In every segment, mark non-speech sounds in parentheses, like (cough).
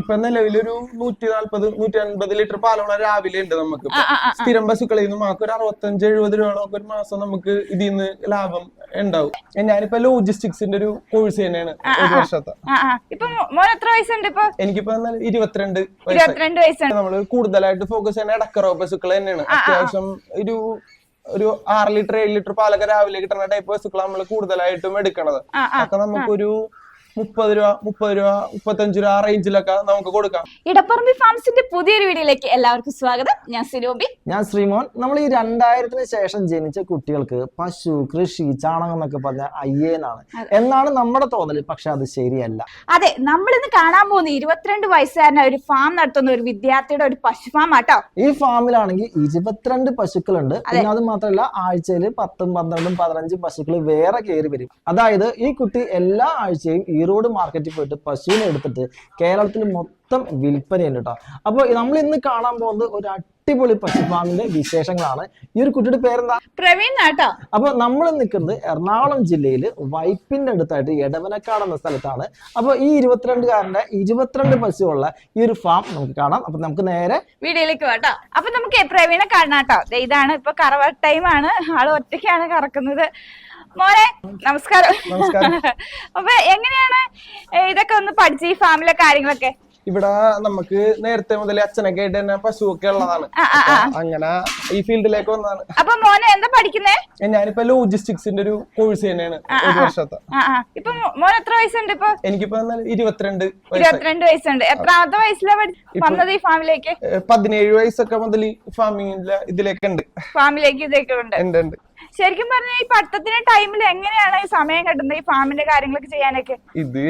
ഇപ്പൊ നിലവിലൊരു നൂറ്റി നാല്പത് നൂറ്റി അൻപത് ലിറ്റർ പാലോളം രാവിലെ ഉണ്ട് നമുക്ക്. സ്ഥിരം ബസ്സുകളിൽ നിന്ന് നമുക്ക് ഒരു അറുപത്തഞ്ച് എഴുപത് രൂപ ഒരു മാസം നമുക്ക് ഇതിൽ നിന്ന് ലാഭം ഉണ്ടാവും. ഞാനിപ്പോ ലോജിസ്റ്റിക്സിന്റെ ഒരു കോഴ്സ് തന്നെയാണ് ഒരു വർഷത്തെ. എനിക്കിപ്പോ ഇരുപത്തിരണ്ട് വയസ്സ് ഇരുപത്തിരണ്ട് വയസ്സാണ്. നമ്മൾ കൂടുതലായിട്ട് ഫോക്കസ് ചെയ്യുന്ന ഇടക്കറോ ബസ്സുകൾ തന്നെയാണ്. അത്യാവശ്യം ഒരു ഒരു ആറ് ലിറ്റർ ഏഴ് ലിറ്റർ പാലൊക്കെ രാവിലെ കിട്ടുന്ന ടൈപ്പ് ബസ്സുകൾ നമ്മൾ കൂടുതലായിട്ടും എടുക്കണത്. അപ്പൊ നമുക്കൊരു മുപ്പത് രൂപ മുപ്പത് രൂപ മുപ്പത്തഞ്ച് രൂപ ആ റേഞ്ചിലൊക്കെ നമുക്ക് കൊടുക്കാം. ഇടപ്പറമ്പി ഫാംസിന്റെ പുതിയൊരു വീഡിയോയിലേക്ക് എല്ലാവർക്കും സ്വാഗതം. ഞാൻ സിനോബി. ഞാൻ ശ്രീമോൻ. നമ്മൾ ഈ രണ്ടായിരത്തിന് ശേഷം ജനിച്ച കുട്ടികൾക്ക് പശു കൃഷി ചാണകം എന്നൊക്കെ പറഞ്ഞ അയ്യേനാണ്. എന്നാണ് നമ്മുടെ തോന്നൽ പക്ഷെ അത് ശരിയല്ല. അതെ നമ്മൾ ഇന്ന് കാണാൻ പോകുന്ന ഇരുപത്തിരണ്ട് വയസ്സുകാരനായ ഒരു ഫാം നടത്തുന്ന ഒരു വിദ്യാർത്ഥിയുടെ ഒരു പശു ഫാം ആട്ടോ ഈ ഫാമിലാണെങ്കിൽ ഇരുപത്തിരണ്ട് പശുക്കളുണ്ട്. പിന്നെ അത് മാത്രമല്ല ആഴ്ചയിൽ പത്തും പന്ത്രണ്ടും പതിനഞ്ചും പശുക്കൾ വേറെ കയറി വരും. അതായത് ഈ കുട്ടി എല്ലാ ആഴ്ചയും ഈറോഡ് മാർക്കറ്റിൽ പോയിട്ട് പശുവിനെ എടുത്തിട്ട് കേരളത്തിൽ മൊത്തം വിൽപ്പനയുണ്ട് കേട്ടോ അപ്പോൾ നമ്മൾ ഇന്ന് കാണാൻ പോകുന്നത് ഒരു അടിപൊളി പശു ഫാമിന്റെ വിശേഷങ്ങളാണ്. ഈ ഒരു കുട്ടിയുടെ പേരെന്താ? പ്രവീൺ നാട്ടോ. അപ്പൊ നമ്മൾ നിൽക്കുന്നത് എറണാകുളം ജില്ലയിൽ വൈപ്പിന്റെ അടുത്തായിട്ട് എടവനക്കാട് എന്ന സ്ഥലത്താണ്. അപ്പൊ ഈ ഇരുപത്തിരണ്ടുകാരന്റെ ഇരുപത്തിരണ്ട് പശുവുള്ള ഈ ഒരു ഫാം നമുക്ക് കാണാം. അപ്പൊ നമുക്ക് നേരെ വീഡിയോയിലേക്ക് വേട്ടോ അപ്പൊ നമുക്ക് പ്രവീണെ കാണാട്ടോ ഇതാണ് ഇപ്പൊ കറവ ടൈമാണ് ആൾ ഒറ്റയ്ക്കാണ് കറക്കുന്നത്. മോനെ നമസ്കാരം. (laughs) അപ്പൊ എങ്ങനെയാണ് ഇതൊക്കെ ഒന്ന് പഠിച്ച ഈ ഫാമിലെ കാര്യങ്ങളൊക്കെ? ഇവിടെ നമുക്ക് നേരത്തെ മുതൽ അച്ഛനൊക്കെ ആയിട്ട് തന്നെ പശുവൊക്കെ ഉള്ളതാണ്. അങ്ങനെ ഈ ഫീൽഡിലേക്ക് വന്നതാണ്. അപ്പൊ മോനെ എന്താ പഠിക്കുന്നേ? ഞാനിപ്പോ ലോജിസ്റ്റിക്സിന്റെ ഒരു കോഴ്സ് തന്നെയാണ് ഒരു വർഷത്തെ. ഇപ്പൊ മോൻ എത്ര വയസ്സുണ്ട് ഇപ്പൊ? എനിക്കിപ്പോ ഇരുപത്തിരണ്ട് ഇരുപത്തിരണ്ട് വയസ്സുണ്ട്. എത്രാമത്തെ വയസ്സിലാണ് വന്നത് ഈ ഫാമിലേക്ക്? പതിനേഴ് വയസ്സൊക്കെ മുതൽ ഫാമിങ്ങിന്റെ ഇതിലേക്ക് ഉണ്ട് ഫാമിലേക്ക് ഇതിലേക്ക് ഉണ്ട് ഉണ്ട് ഉണ്ട്. ശരിക്കും പറഞ്ഞാൽ ഈ പഠിത്തത്തിന്റെ ടൈമിൽ എങ്ങനെയാണ് ഈ സമയം കിട്ടുന്നത്? ഈ ഫാമിന്റെ കാര്യങ്ങളൊക്കെ ചെയ്യാനൊക്കെ? ഇത്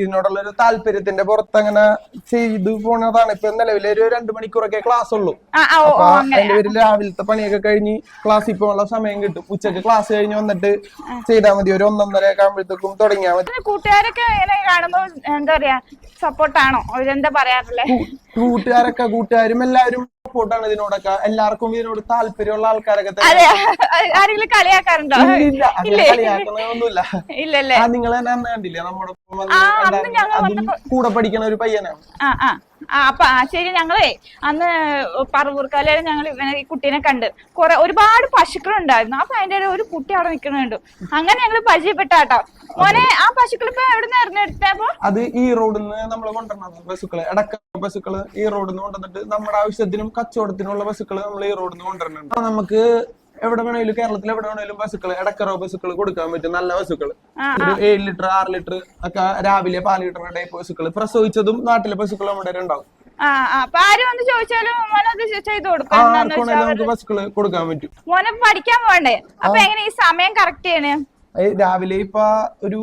ഇതിനോടുള്ള ഒരു താല്പര്യത്തിന്റെ പുറത്ത് അങ്ങനെ ചെയ്തു പോണതാണ്. ഇപ്പൊ നിലവിലെ ഒരു രണ്ടു മണിക്കൂറൊക്കെ ക്ലാസ് ഉള്ളൂ. അതിന്റെ പേരിൽ രാവിലത്തെ പണിയൊക്കെ കഴിഞ്ഞ് ക്ലാസ്സിൽ പോകാനുള്ള സമയം കിട്ടും. ഉച്ചയ്ക്ക് ക്ലാസ് കഴിഞ്ഞ് വന്നിട്ട് ചെയ്താൽ മതി. ഒരു ഒന്നൊന്നര ഒക്കെ ആകുമ്പോഴത്തേക്കും തുടങ്ങിയാൽ മതി. കൂട്ടുകാരൊക്കെ ഇങ്ങനെ കാണുമ്പോ എന്താ പറയാ സപ്പോർട്ടാണോ അവരെന്താ പറയാറില്ലേ കൂട്ടുകാരൊക്കെ കൂട്ടുകാരും എല്ലാവരും സപ്പോർട്ടാണ് ഇതിനോടൊക്കെ എല്ലാവർക്കും ഇതിനോട് താല്പര്യമുള്ള ആൾക്കാരൊക്കെ ആരെങ്കിലും കളിയാക്കാറുണ്ടോ? നിങ്ങൾ തന്നെ കണ്ടില്ലേ? നമ്മുടെ കൂടെ പഠിക്കണ ഒരു പയ്യനാണ്. ആ അപ്പൊ ആ ശരി ഞങ്ങളേ അന്ന് പറവൂർക്കാലം ഞങ്ങൾ ഇവനെ ഈ കുട്ടീനെ കണ്ട്. കുറെ ഒരുപാട് പശുക്കൾ ഉണ്ടായിരുന്നു അപ്പൊ അതിന്റെ ഒരു കുട്ടി അവിടെ നിൽക്കണുണ്ട് അങ്ങനെ ഞങ്ങൾ പരിചയപ്പെട്ടാട്ടോ. മോനെ ആ പശുക്കൾ ഇപ്പൊ എവിടെ നിന്ന് എടുത്തപ്പോ? അത് ഈ റോഡിൽ നിന്ന് നമ്മൾ കൊണ്ടുവരണം പശുക്കൾ? ഇടക്ക പശുക്കൾ ഈ റോഡിൽ നിന്ന് കൊണ്ടുവന്നിട്ട് നമ്മുടെ ആവശ്യത്തിനും കച്ചവടത്തിനുള്ള പശുക്കൾ നമ്മൾ ഈ റോഡിൽ നിന്ന് കൊണ്ടുവരണം നമുക്ക് എവിടെ വേണേലും കേരളത്തിൽ എവിടെ വേണേലും ബസ്സുകൾ ഇടക്കറോ ബസ്സുകൾ കൊടുക്കാൻ പറ്റും നല്ല ബസ്സുകൾ ഒരു ഏഴ് ലിറ്റർ ആറ് ലിറ്റർ ഒക്കെ രാവിലെ പാൽ ലിറ്റർ ടൈപ്പ് ബസ്സുകൾ പ്രസവിച്ചതും നാട്ടിലെ ബസ്സുകൾ നമ്മുടെ ഉണ്ടാവും. നമുക്ക് കൊടുക്കാൻ പറ്റും. മോനെ പഠിക്കാൻ പോണ്ടേ അപ്പൊ എങ്ങനെ ഈ സമയം കറക്റ്റ് ചെയ്യണേ? രാവിലെ ഇപ്പൊ ഒരു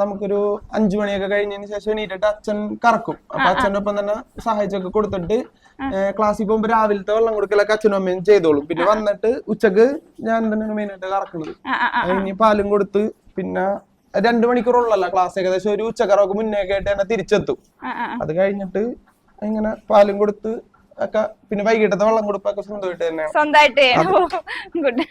നമുക്കൊരു അഞ്ചു മണിയൊക്കെ കഴിഞ്ഞതിന് ശേഷം എണീറ്റിട്ട് അച്ഛൻ കറക്കും. അപ്പൊ അച്ഛന്റെ ഒപ്പം തന്നെ സഹായിച്ചൊക്കെ കൊടുത്തിട്ട് ക്ലാസ്സിൽ പോകുമ്പോ രാവിലത്തെ വെള്ളം കൊടുക്കലൊക്കെ അച്ഛനും അമ്മയും ചെയ്തോളും. പിന്നെ വന്നിട്ട് ഉച്ചയ്ക്ക് ഞാൻ തന്നെയാണ് മെയിൻ ആയിട്ട് കറക്കുന്നത് അതിന് കഴിഞ്ഞ് പാലും കൊടുത്ത് പിന്നെ രണ്ടു മണിക്കൂറുള്ളല്ല ക്ലാസ് ഏകദേശം ഒരു ഉച്ചക്കറൊക്കെ മുന്നേ കേട്ട് ആയിട്ട് തന്നെ തിരിച്ചെത്തും. അത് കഴിഞ്ഞിട്ട് ഇങ്ങനെ പാലും കൊടുത്ത് ഒക്കെ പിന്നെ വൈകിട്ടത്തെ വെള്ളം കൊടുപ്പൊക്കെ സ്വന്തമായിട്ട് തന്നെ സ്വന്തമായിട്ട് ഗുഡ്.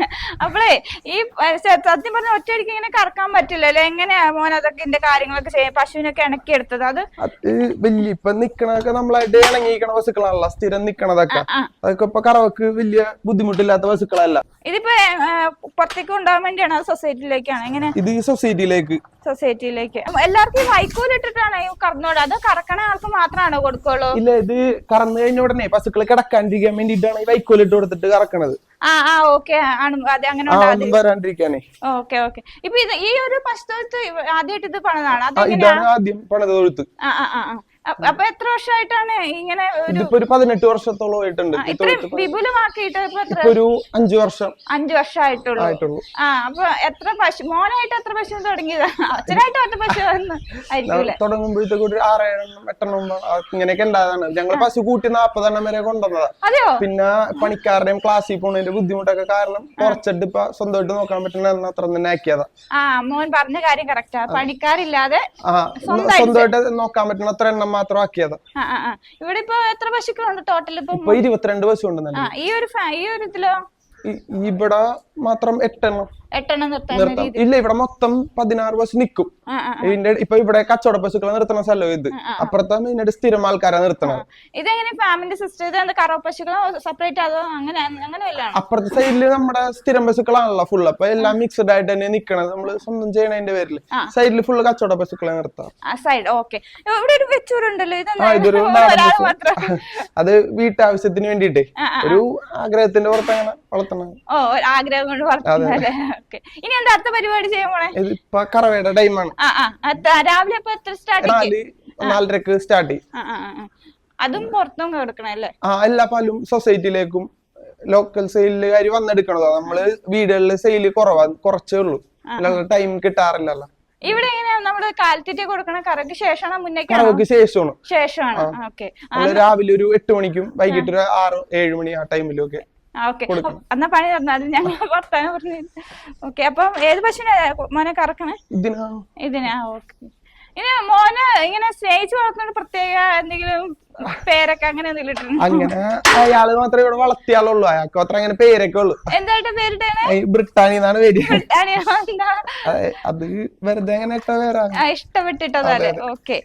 അപ്പളേ ഈ സത്യം പറഞ്ഞ ഒറ്റയടിക്ക് ഇങ്ങനെ കറക്കാൻ പറ്റില്ലല്ലോ എങ്ങനെയാ മോൻ അതൊക്കെ ഇതിന്റെ കാര്യങ്ങളൊക്കെ ചെയ്യാൻ പശുവിനൊക്കെ ഇണക്കി എടുത്തത് അത്? വലിയ ഇപ്പൊ നിക്കണൊക്കെ നമ്മളായിട്ട് ഇണങ്ങിയിരിക്കണ വസ്തുക്കളാണല്ലോ സ്ഥിരം നിക്കണതൊക്കെ. അതൊക്കെ ഇപ്പൊ കറവക്ക് വലിയ ബുദ്ധിമുട്ടില്ലാത്ത വസ്തുക്കളല്ല ഇതിപ്പോ പുറത്തേക്ക് കൊണ്ടുപോകാൻ വേണ്ടിയാണോ സൊസൈറ്റിയിലേക്കാണ്? എങ്ങനെ? ഇത് സൊസൈറ്റിയിലേക്ക്. സൊസൈറ്റിയിലേക്ക്. എല്ലാവർക്കും ഈ കറന്നോട് അത് കറക്കണ ആൾക്ക് മാത്രമാണോ കൊടുക്കുള്ളൂ? ഇല്ല ഇത് കറന്നു കഴിഞ്ഞ ഉടനെ പശുക്കൾ കിടക്കാണ്ടിരിക്കാൻ വേണ്ടിട്ടാണ് ഈ വൈക്കോലിട്ട് കൊടുത്തിട്ട് കറക്കണത്. വരാണ്ടിരിക്കാനേ. Okay okay. ഇപ്പൊ ഈ ഒരു പശുത്തൊഴുത്ത് ആദ്യമായിട്ട് ഇത് പണിതാണ്. ഇതാണ് ആദ്യം പണിത് തൊഴുത്ത്. ആ ആ ആ ആ. അപ്പ- എത്ര വർഷമായിട്ടാണ് ഇങ്ങനെ ഒരു ഇതിപ്പോ ഒരു പതിനെട്ട് വർഷത്തോളം ആയിട്ടുണ്ട്. ഇത്രയും വിപുലമാക്കിയിട്ട് ഇപ്പൊ ഒരു അഞ്ചു വർഷം അഞ്ചു വർഷമായിട്ടുള്ളൂ ആ അപ്പൊ എത്ര പശു മോനായിട്ട് എത്ര പശു തുടങ്ങിയതാ? അച്ഛനായിട്ട് ഒറ്റ പശു വന്ന് ആയിരിക്കൂലേ തുടങ്ങുമ്പോഴത്തേക്ക് ഒരു ആറേഴെണ്ണം എട്ടെണ്ണം ഇങ്ങനെയൊക്കെ ഉണ്ടായതാണ്. ഞങ്ങൾ പശു കൂട്ടി നാപ്പതെണ്ണം വരെ കൊണ്ടുവന്നതാ. പിന്നെ പണിക്കാരുടെയും ക്ലാസ്സിൽ പോണതിന്റെ ബുദ്ധിമുട്ടൊക്കെ കാരണം കുറച്ചിട്ട് ഇപ്പൊ സ്വന്തമായിട്ട് നോക്കാൻ പറ്റുന്ന അത്ര തന്നെ ആക്കിയതാ. ആ മോൻ പറഞ്ഞ കാര്യം കറക്റ്റാ പണിക്കാരില്ലാതെ സ്വന്തമായിട്ട് നോക്കാൻ പറ്റുന്ന അത്ര എണ്ണം മാത്രം ആക്കിയതാ ഇവിടെ ഇപ്പൊ എത്ര പശുക്കളുണ്ട് ടോട്ടൽ ഇപ്പൊ? ഇരുപത്തിരണ്ട് പശു ഉണ്ടെന്നല്ലേ ഈ ഒരു ഈ ഒരു ഇതിലോ? ഇവിടെ മാത്രം എട്ടെണ്ണം. എട്ടെണ്ണം നിർത്താൻ നിർത്താം. ഇല്ല ഇവിടെ മൊത്തം പതിനാറ് ആ ആ ഇതിന്റെ ഇപ്പൊ ഇവിടെ കച്ചവട പശുക്കളെ നിർത്തണ സ്ഥലം ഇത്. അപ്പുറത്തെ ഇതിന്റെ സ്ഥിരം ആൾക്കാരെ നിർത്തണം ഇതെങ്ങനെ ഫാമിലി സിസ്റ്റം ഇത് കറവ പശുക്കളോ സെപ്പറേറ്റ് അതോ അങ്ങനെ അങ്ങനെ അപ്പുറത്തെ സൈഡിൽ നമ്മുടെ സ്ഥിരം പശുക്കളാണല്ലോ ഫുൾ അപ്പൊ എല്ലാം മിക്സ്ഡ് ആയിട്ട് തന്നെ നിക്കണത്. നമ്മൾ സ്വന്തം ചെയ്യണതിന്റെ പേരിൽ. സൈഡിൽ ഫുൾ കച്ചവട പശുക്കളെ നിർത്താം. സൈഡ് ഓക്കെ ഇവിടെ ഒരു വെച്ചൂരുണ്ടല്ലോ. ഇതൊരു (laughs) (laughs) അത് വീട്ടാവശ്യത്തിന് വേണ്ടിട്ടേ ഒരു ആഗ്രഹത്തിന്റെ പുറത്ത് അങ്ങനെ വളർത്തണം ഓ ആഗ്രഹം കൊണ്ട് വളർത്തുന്നല്ലേ ഓക്കെ. ഇനി എന്താ അടുത്ത പരിപാടി ചെയ്യാൻ പോണേ? കറവയുടെ ടൈമാണ് ആ ആ. രാവിലെ അപ്പൊ എത്ര സ്റ്റാർട്ട് നാല് നാലരക്ക് സ്റ്റാർട്ട് ചെയ്യും. അതും പുറത്തും കൊടുക്കണല്ലേ ആ എല്ലാ പാലും സൊസൈറ്റിയിലേക്കും ലോക്കൽ സെയിലുകാർ വന്നെടുക്കണതാ. നമ്മൾ വീടുകളിൽ സെയിൽ കുറവാ കുറച്ചേ ഉള്ളൂ. അല്ലാതെ ടൈം കിട്ടാറില്ലല്ലോ. ഇവിടെ എങ്ങനെയാണ് നമ്മൾ കാലത്തീറ്റ കൊടുക്കണ കറക്ക് ശേഷമാണോ മുന്നേക്ക് ശേഷമാണ്. ശേഷമാണ്. ഓക്കെ. രാവിലെ ഒരു എട്ട് മണിക്കും വൈകിട്ട് ഒരു ആറ് ഏഴ് മണി ആ ടൈമിലും ഒക്കെ ഓക്കെ. എന്നാ പണി തന്നാൽ ഞങ്ങൾ വർത്താനം പറഞ്ഞു ഓക്കെ അപ്പം ഏത് പശുവിനെ മോനെ കറക്കണേ? ഇതിനാ. ഓക്കെ. ഇനി മോനെ ഇങ്ങനെ സ്നേഹിച്ച് വളർത്തുന്ന പ്രത്യേക എന്തെങ്കിലും പേരൊക്കെ അങ്ങനെ അങ്ങനെ അയാൾ മാത്രമേ ഇവിടെ വളർത്തിയാളുള്ളൂ. അയാൾക്ക് മാത്രം അങ്ങനെ പേരൊക്കെ ഉള്ളു. എന്തായിട്ട് പേരിട്ടേനെ? ഈ ബ്രിട്ടാനി എന്നാണ് പേര്. അതെ, വെറുതെ അങ്ങനെ ഇഷ്ടപ്പെട്ടിട്ടതല്ലേ ഓക്കെ.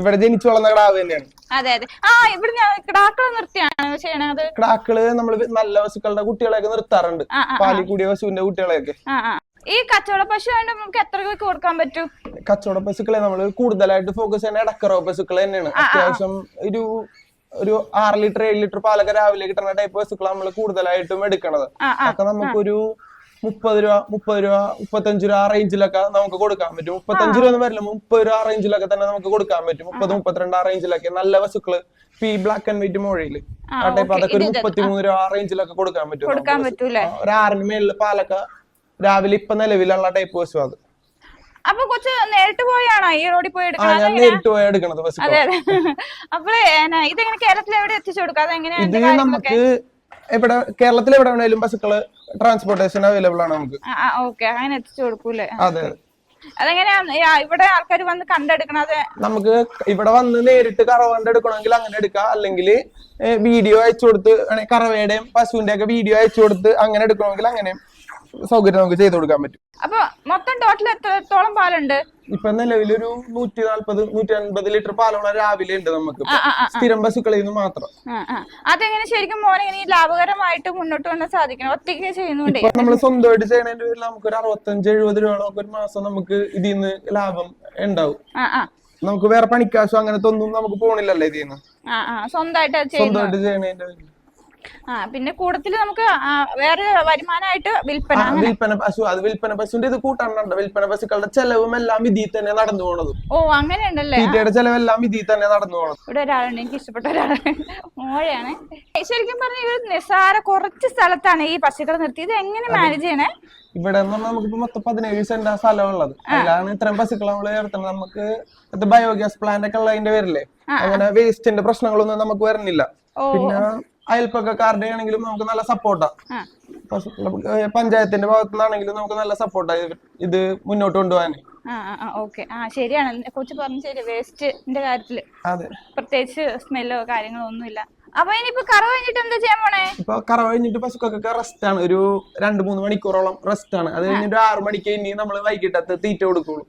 ഇവിടെ ജനിച്ചു വളർന്ന കിടാവ് തന്നെയാണ്. അതെ അതെ. ആ ഇവിടെ ഞാൻ കിടാക്കളെ നിർത്തിയാണ് ചെയ്യണത് കിടാക്കൾ നമ്മൾ നല്ല പശുക്കളുടെ കുട്ടികളെയൊക്കെ നിർത്താറുണ്ട്. പാലി കൂടിയ പശുവിന്റെ കുട്ടികളെയൊക്കെ. ഈ കച്ചവട പശു നമുക്ക് എത്ര രൂപയ്ക്ക് കൊടുക്കാൻ പറ്റും? കച്ചവട പശുക്കളെ നമ്മൾ കൂടുതലായിട്ട് ഫോക്കസ് ചെയ്യുന്ന ഇടക്കറവ് പശുക്കൾ തന്നെയാണ്. അത്യാവശ്യം ഒരു ഒരു ആറ് ലിറ്റർ ഏഴ് ലിറ്റർ പാലൊക്കെ രാവിലെ കിട്ടുന്ന ടൈപ്പ് പശുക്കളാണ് നമ്മൾ കൂടുതലായിട്ടും എടുക്കണത്. ആ നമുക്കൊരു മുപ്പത് രൂപ മുപ്പത് രൂപ മുപ്പത്തഞ്ച് രൂപ ആ റേഞ്ചിലൊക്കെ നമുക്ക് കൊടുക്കാൻ പറ്റും. മുപ്പത്തഞ്ച് രൂപ ഒന്നും വരില്ല മുപ്പത് രൂപ ആ റേഞ്ചിലൊക്കെ തന്നെ നമുക്ക് കൊടുക്കാൻ പറ്റും. മുപ്പത് മുപ്പത്തിരണ്ട് ആ റേഞ്ചിലൊക്കെ നല്ല വസ്തുക്കൾ പി ബ്ലാക്ക് ആൻഡ് വൈറ്റ് മോഴയിൽ. ആ, ടൈപ്പ്. അതൊക്കെ ഒരു മുപ്പത്തിമൂന്ന് രൂപ ആ റേഞ്ചിലൊക്കെ കൊടുക്കാൻ പറ്റും കൊടുക്കാൻ പറ്റൂലേ ഒരു ആറിന് മേളിൽ പാലൊക്കെ രാവിലെ ഇപ്പൊ നിലവിലുള്ള ടൈപ്പ് വസ്തു അത്. അപ്പൊ കൊച്ചു നേരിട്ട് പോയാണോ ഈ റോഡിൽ പോയി എടുക്കണത്? അതെ അതെ. അപ്പഴേ ഇതെങ്ങനെ കേരളത്തിൽ എവിടെ എത്തിച്ചു കൊടുക്കാം? നമുക്ക് എവിടെ കേരളത്തിൽ എവിടെ വേണേലും പശുക്കൾ ട്രാൻസ്പോർട്ടേഷൻ അവൈലബിൾ ആണ് നമുക്ക്. ഓക്കെ അങ്ങനെ എത്തിച്ചു കൊടുക്കൂലേ അതെ. അതെങ്ങനെയാ? ഇവിടെ ആൾക്കാർ വന്ന് കണ്ടെടുക്കണത് നമുക്ക് ഇവിടെ വന്ന് നേരിട്ട് കറവണ്ട് എടുക്കണമെങ്കിൽ അങ്ങനെ എടുക്കാം. അല്ലെങ്കിൽ വീഡിയോ അയച്ചു കൊടുത്ത് കറവയുടെയും പശുവിന്റെ ഒക്കെ വീഡിയോ അയച്ചു കൊടുത്ത് അങ്ങനെ എടുക്കണമെങ്കിൽ അങ്ങനെ സൗകര്യം നമുക്ക് ചെയ്തു കൊടുക്കാൻ പറ്റും. അപ്പൊ മൊത്തം ടോട്ടൽ എത്രത്തോളം പാലുണ്ട്? ഇപ്പൊ നിലവിലൊരു നൂറ്റി നാല്പത് നൂറ്റി അൻപത് ലിറ്റർ പാലോളം രാവിലെ ഉണ്ട് നമുക്ക്. സ്ഥിരം പശുക്കളിൽ നിന്ന് മാത്രം. അതെങ്ങനെ ശരിക്കും മോനെ ലാഭകരമായിട്ട് മുന്നോട്ട് വന്നാൽ സാധിക്കണം? ഒറ്റയ്ക്ക് ചെയ്യുന്നുണ്ട്? നമ്മൾ സ്വന്തമായിട്ട് ചെയ്യണതിന്റെ പേരിൽ നമുക്ക് ഒരു അറുപത്തഞ്ച് എഴുപത് രൂപ ഒരു മാസം നമുക്ക് ഇതിൽ നിന്ന് ലാഭം ഉണ്ടാവും. നമുക്ക് വേറെ പണിക്കാശോ അങ്ങനത്തെ ഒന്നും നമുക്ക് പോണില്ലല്ലേ ഇതിന്ന് നിന്ന്. സ്വന്തമായിട്ട് സ്വന്തമായിട്ട് ചെയ്യണതിന്റെ പേരിൽ ആ പിന്നെ കൂടത്തിൽ നമുക്ക് വേറെ വരുമാനമായിട്ട് വിൽപ്പന വിൽപ്പന പശു അത് വിൽപ്പന പശുവിന്റെ ഇത് കൂട്ടാനുണ്ട് വിൽപ്പന പശുക്കളുടെ ചെലവും എല്ലാം ഇതിൽ തന്നെ നടന്നു പോണത്. ഓ അങ്ങനെ ഉണ്ടല്ലേ തീറ്റയുടെ ചെലവെല്ലാം ഇതിൽ തന്നെ നടന്നു പോണത്. ഇവിടെ ഒരാളുണ്ട് എനിക്ക് ഇഷ്ടപ്പെട്ട ഒരാളാണ് മോഴയാണ് ശരിക്കും പറഞ്ഞ ഒരു നിസാര കുറച്ച് സ്ഥലത്താണ് ഈ പശുക്കളെ നിർത്തി ഇത് എങ്ങനെ മാനേജ് ചെയ്യണേ? ഇവിടെ എന്ന് പറഞ്ഞാൽ നമുക്ക് മൊത്തം പതിനേഴ് സെന്റ് സ്ഥലം ഉള്ളത്. അതിലാണ് ഇത്രയും പശുക്കളെ നമ്മൾ ചേർത്തുന്നത്. നമുക്ക് ബയോഗ്യാസ് പ്ലാന്റ് ഒക്കെ ഉള്ളതിന്റെ പേരില്ലേ അങ്ങനെ വേസ്റ്റിന്റെ പ്രശ്നങ്ങളൊന്നും നമുക്ക് വരുന്നില്ല. പിന്നെ അയൽപ്പക്കാരുടെ ആണെങ്കിലും നമുക്ക് നല്ല സപ്പോർട്ടാ. പഞ്ചായത്തിന്റെ ഭാഗത്തു നിന്നാണെങ്കിലും നമുക്ക് നല്ല സപ്പോർട്ടാ ഇത് മുന്നോട്ട് കൊണ്ടുപോകാൻ. ഓക്കെ. ആ ശരിയാണ്. കൊച്ചു പറഞ്ഞു ശരി വേസ്റ്റിന്റെ കാര്യത്തിൽ പ്രത്യേകിച്ച് സ്മെല്ലോ കാര്യങ്ങളോ ഒന്നുമില്ല. അപ്പൊ ഇനിയിപ്പോ കറ കഴിഞ്ഞിട്ട് എന്താ ചെയ്യാൻ പോണേ? ഇപ്പൊ കറ കഴിഞ്ഞിട്ട് പശുക്കൊക്കെ റെസ്റ്റ് ആണ്. ഒരു രണ്ട് മൂന്ന് മണിക്കൂറോളം റെസ്റ്റ് ആണ്. അത് കഴിഞ്ഞിട്ട് ആറു മണിക്ക് ഇനി നമ്മൾ വൈകിട്ടത്ത് തീറ്റ കൊടുക്കുള്ളൂ.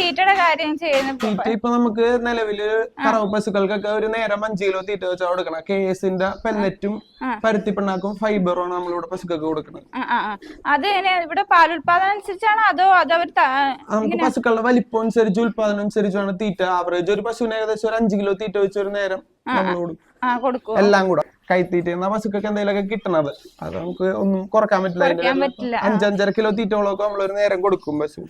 തീറ്റയുടെ കാര്യം ചെയ്യുന്നത് തീറ്റ ഇപ്പൊ നമുക്ക് നിലവിൽ കറവ് പശുക്കൾക്കൊക്കെ ഒരു നേരം അഞ്ച് കിലോ തീറ്റ വെച്ചാൽ കൊടുക്കണം. കേസിന്റെ പെല്ലറ്റും പരുത്തി പിണ്ണാക്കും ഫൈബറും ആണ് നമ്മളിവിടെ പശുക്കൾക്ക് കൊടുക്കുന്നത്. അത് ഇവിടെ പാലുൽപാദനം അനുസരിച്ചാണോ അതോ അത് അവർ നമുക്ക് പശുക്കളുടെ വലിപ്പം അനുസരിച്ച് ഉൽപാദനം അനുസരിച്ചാണ് തീറ്റ. ആവറേജ് ഒരു പശുവിന് ഏകദേശം ഒരു അഞ്ച് കിലോ തീറ്റ വെച്ച് ഒരു നേരം കൊടുക്കും. എല്ലാം കൂടെ കൈത്തീറ്റ എന്ന പശുക്കൊക്കെ എന്തെങ്കിലുമൊക്കെ കിട്ടണത്. അത് നമുക്ക് ഒന്നും കുറയ്ക്കാൻ പറ്റില്ല. അഞ്ചഞ്ചര കിലോ തീറ്റകളൊക്കെ നമ്മളൊരു നേരം കൊടുക്കും പശു.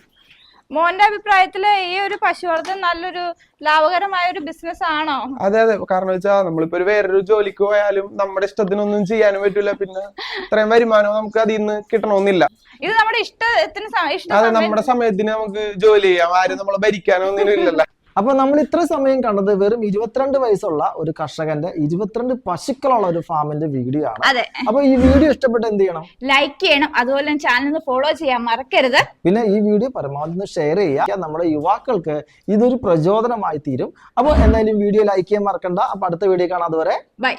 മോന്റെ അഭിപ്രായത്തിൽ ഈ ഒരു പശു വളർത്തൽ നല്ലൊരു ലാഭകരമായ ഒരു ബിസിനസ് ആണോ അതെ അതെ. കാരണം വെച്ചാൽ നമ്മളിപ്പോ ഒരു വേറൊരു ജോലിക്ക് പോയാലും നമ്മുടെ ഇഷ്ടത്തിനൊന്നും ചെയ്യാനും പറ്റൂല. പിന്നെ ഇത്രയും വരുമാനം നമുക്ക് അതിൽ നിന്ന് കിട്ടണമെന്നില്ല ഇത് നമ്മുടെ ഇഷ്ടത്തിന് ഇഷ്ട നമ്മുടെ സമയത്തിന് നമുക്ക് ജോലി ചെയ്യാം. ആരും നമ്മളെ ഭരിക്കാനോ ഒന്നും ഇല്ലല്ലോ. അപ്പൊ നമ്മൾ ഇത്ര സമയം കണ്ടത് വെറും ഇരുപത്തിരണ്ട് വയസ്സുള്ള ഒരു കർഷകന്റെ ഇരുപത്തിരണ്ട് പശുക്കളുള്ള ഒരു ഫാമിന്റെ വീഡിയോ ആണ്. അപ്പൊ ഈ വീഡിയോ ഇഷ്ടപ്പെട്ട് എന്ത് ചെയ്യണം? ലൈക്ക് ചെയ്യണം. അതുപോലെ ചാനൽ ഫോളോ ചെയ്യാൻ മറക്കരുത്. പിന്നെ ഈ വീഡിയോ പരമാവധി ഷെയർ ചെയ്യുക. നമ്മുടെ യുവാക്കൾക്ക് ഇതൊരു പ്രചോദനമായി തീരും. അപ്പോൾ എന്തായാലും വീഡിയോ ലൈക്ക് ചെയ്യാൻ മറക്കണ്ട. അപ്പൊ അടുത്ത വീഡിയോ കാണാം. അതുവരെ ബൈ